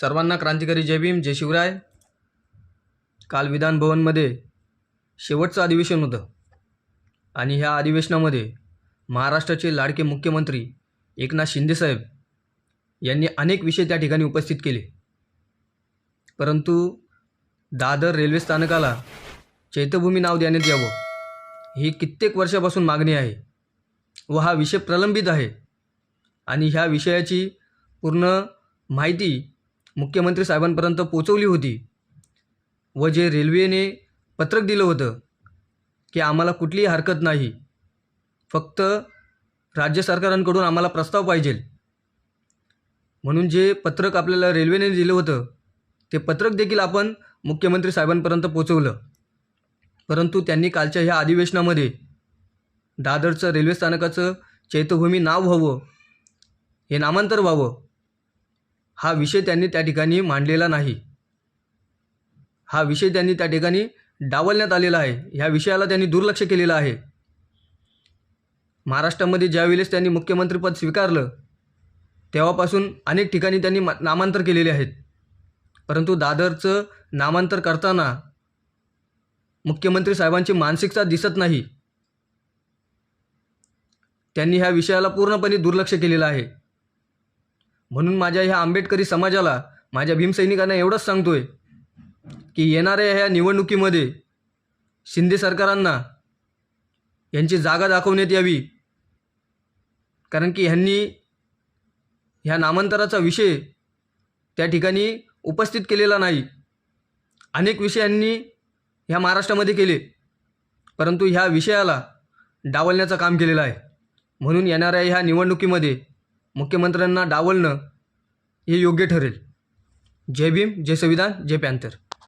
सर्वांना क्रांतिकारी जय भीम जय शिवराय. काल विधानभवनमध्ये शेवटचं अधिवेशन होतं. आणि ह्या अधिवेशनामध्ये महाराष्ट्राचे लाडके मुख्यमंत्री एकनाथ शिंदेसाहेब यांनी अनेक विषय त्या ठिकाणी उपस्थित केले. परंतु दादर रेल्वे स्थानकाला चैत्यभूमी नाव देण्यात यावं ही कित्येक वर्षापासून मागणी आहे व हा विषय प्रलंबित आहे. आणि ह्या विषयाची पूर्ण माहिती मुख्यमंत्री साहेबांपर्यंत पोचवली होती व जे रेल्वेने पत्रक दिलं होतं की आम्हाला कुठलीही हरकत नाही फक्त राज्य सरकारांकडून आम्हाला प्रस्ताव पाहिजे. म्हणून जे पत्रक आपल्याला रेल्वेने दिलं होतं ते पत्रक देखील आपण मुख्यमंत्री साहेबांपर्यंत पोचवलं. परंतु त्यांनी कालच्या ह्या अधिवेशनामध्ये दादरचं रेल्वे स्थानकाचं चैत्यभूमी नाव व्हावं हे नामांतर व्हावं हा विषय त्यांनी त्या ठिकाणी मांडलेला नाही. हा विषय त्यांनी त्या ठिकाणी डावलण्यात आलेला आहे. ह्या विषयाला त्यांनी दुर्लक्ष केलेलं आहे. महाराष्ट्रामध्ये ज्यावेळेस त्यांनी मुख्यमंत्रीपद स्वीकारलं तेव्हापासून अनेक ठिकाणी त्यांनी नामांतर केलेले आहेत. परंतु दादरचं नामांतर करताना मुख्यमंत्री साहेबांची मानसिकता दिसत नाही. त्यांनी ह्या विषयाला पूर्णपणे दुर्लक्ष केलेलं आहे. म्हणून माझ्या ह्या आंबेडकरी समाजाला माझ्या भीमसैनिकांना एवढंच सांगतोय की येणाऱ्या ह्या निवडणुकीमध्ये शिंदे सरकारांना यांची जागा दाखवण्यात यावी. कारण की ह्यांनी ह्या नामांतराचा विषय त्या ठिकाणी उपस्थित केलेला नाही. अनेक विषयांनी ह्या महाराष्ट्रामध्ये केले. परंतु ह्या विषयाला डावलण्याचं काम केलेलं आहे. म्हणून येणाऱ्या ह्या निवडणुकीमध्ये मुख्यमंत्र्यांना डावलणं हे योग्य ठरेल. जय भीम जय संविधान जय पॅन्थर.